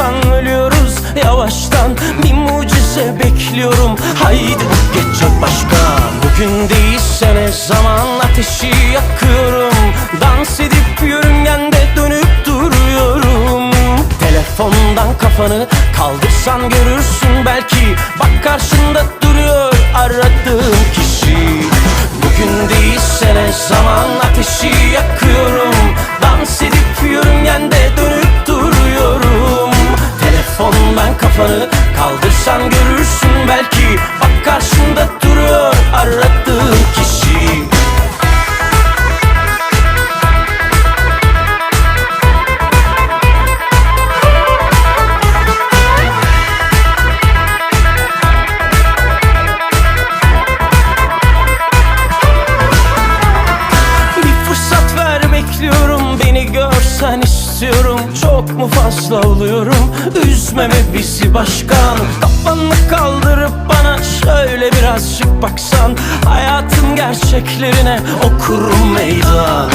yoktan ölüyoruz Yavaştan. Bir mucize bekliyorum. Haydi gece başka. Bugün değilse ne zaman ateşi yakıyorum. Dans edip yörüngende dönüp duruyorum. Telefondan kafanı kaldırsan görürsün. Belki Bak karşında duruyor aradığın kişi. Bugün değilse ne zaman ateşi yakıyorum kafanı kaldırsan görürsün belki. Bak karşında duruyor aradığın kişi başkan Kafanı kaldırıp bana Şöyle birazcık baksan. Hayatın gerçeklerine okurum meydan.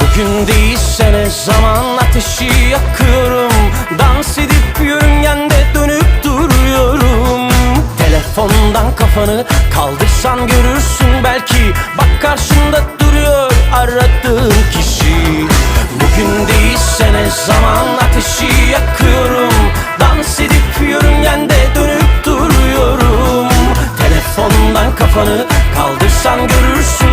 Bugün değilse ne zaman ateşi yakıyorum. Dans edip yörüngende dönüp duruyorum. Telefondan kafanı kaldırsan görürsün. Belki Bak karşında duruyor aradığın kişi. Bugün değilse ne zaman ateşi yakıyorum kafanı. Kaldırsan görürsün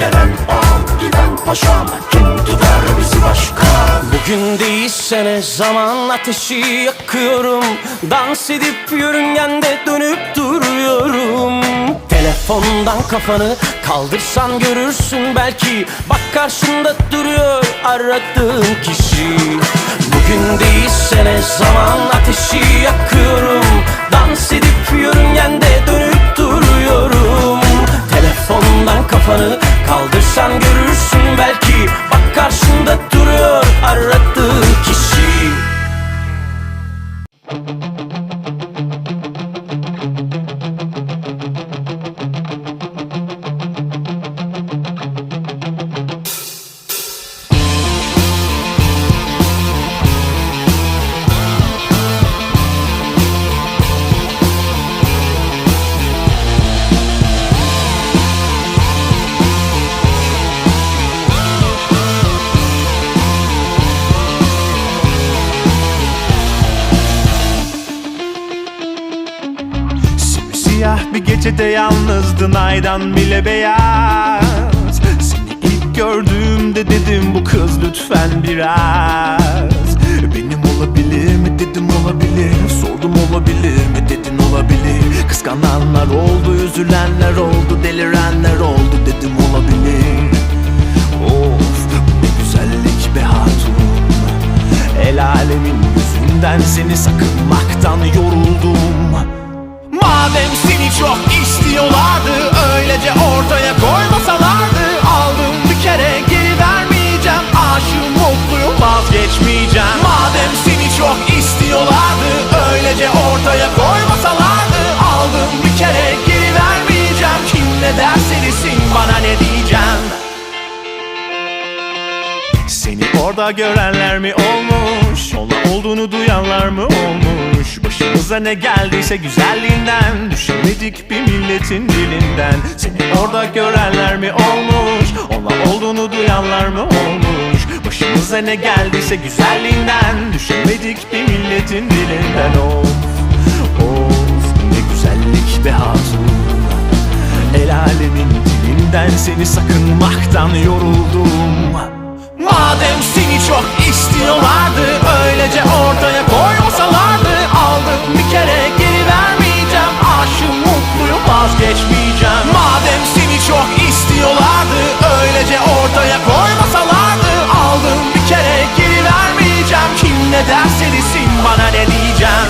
Gelen ağam giden paşam. Kim tutar bizi başkan Bugün değilse ne zaman ateşi yakıyorum? Dans edip yörüngende dönüp duruyorum. Telefondan kafanı kaldırsan görürsün belki. Bak karşında duruyor aradığın kişi. Bugün değilse ne zaman ateşi yakıyorum? Dans edip yörüngende dönüp duruyorum Telefondan kafanı kaldırsan görürsün belki. Bak karşında duruyor aradığın kişi gecede yalnızdın aydan bile beyaz. Seni ilk gördüğümde dedim bu kız lütfen biraz Öylece ortaya koymasalardı Aldım bir kere geri vermeyeceğim Aşığım mutluyum vazgeçmeyeceğim. Madem seni çok istiyorlardı Öylece ortaya koymasalardı Aldım bir kere geri vermeyeceğim Kim ne derse desin bana ne diyeceğim? Seni orada görenler mi olmuş? Ona olduğunu duyanlar mı olmuş Başımıza ne geldiyse güzelliğinden. Düşemedik bir milletin dilinden. Seni orada görenler mi olmuş? Ona olduğunu duyanlar mı olmuş? Başımıza ne geldiyse güzelliğinden. Düşemedik bir milletin dilinden. Of of ne güzellik be hatun. El alemin dilinden seni sakınmaktan yoruldum. Madem seni çok istiyorlardı Öylece ortaya ne derse bana ne diyeceğim.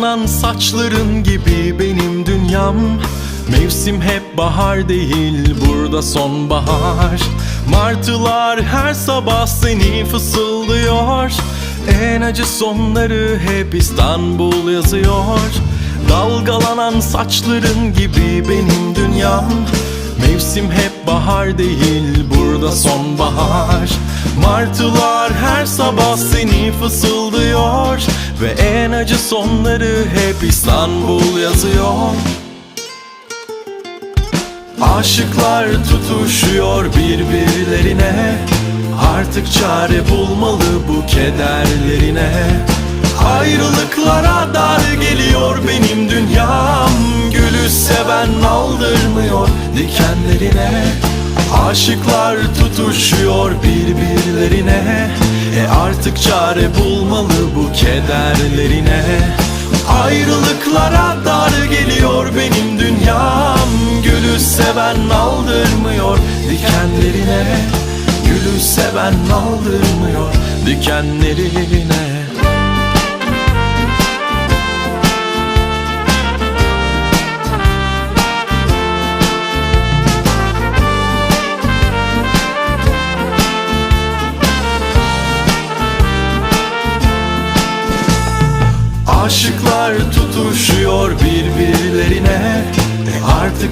Dalgalanan saçların gibi benim dünyam. Mevsim hep bahar değil burada sonbahar. Martılar her sabah seni fısıldıyor. En acı sonları hep İstanbul yazıyor. Dalgalanan saçların gibi benim dünyam. Mevsim hep bahar değil burada sonbahar. Martılar her sabah seni fısıldıyor Ve en acı sonları hep İstanbul yazıyor. Aşıklar tutuşuyor birbirlerine. Artık çare bulmalı bu kederlerine. Ayrılıklara dar geliyor benim dünyam. Gülü seven aldırmıyor dikenlerine. Aşıklar tutuşuyor birbirlerine artık çare bulmalı bu kederlerine. Ayrılıklara dar geliyor benim dünyam. Gülü seven aldırmıyor dikenlerine. Gülü seven aldırmıyor dikenlerine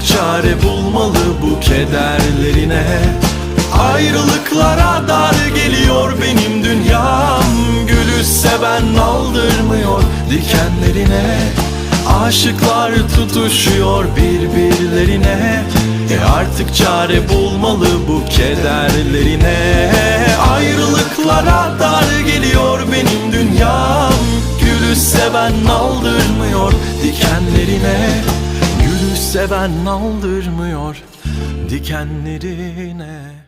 çare bulmalı bu kederlerine. Ayrılıklara dar geliyor benim dünyam. Gülü seven aldırmıyor dikenlerine. Aşıklar tutuşuyor birbirlerine. E artık çare bulmalı bu kederlerine. Ayrılıklara dar geliyor benim dünyam. Gülü seven aldırmıyor dikenlerine seven aldırmıyor dikenlerine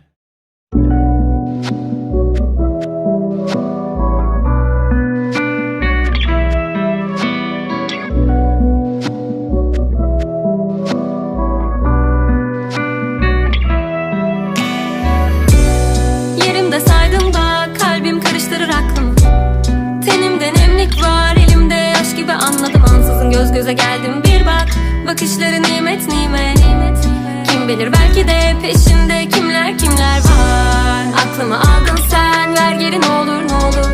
peşinde kimler kimler var? Aklımı aldın sen ver geri ne olur ne olur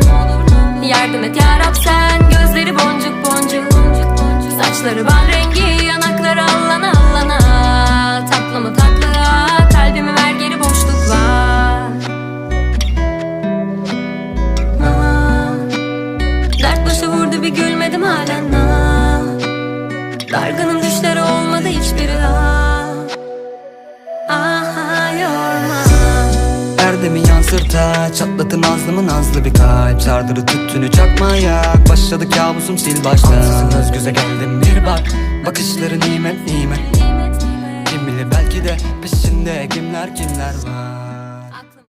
Yardım et yarab sen. Gözleri boncuk boncuk. Saçları bal yansırta Çatlatın nazlı mı nazlı bir kalp. Sardırı tüttünü çakmayak Başladı kabusum sil baştan Ansızın göz göze geldim bir bak. Bakışları Nimet nimet. Kim bilir belki de peşinde kimler kimler var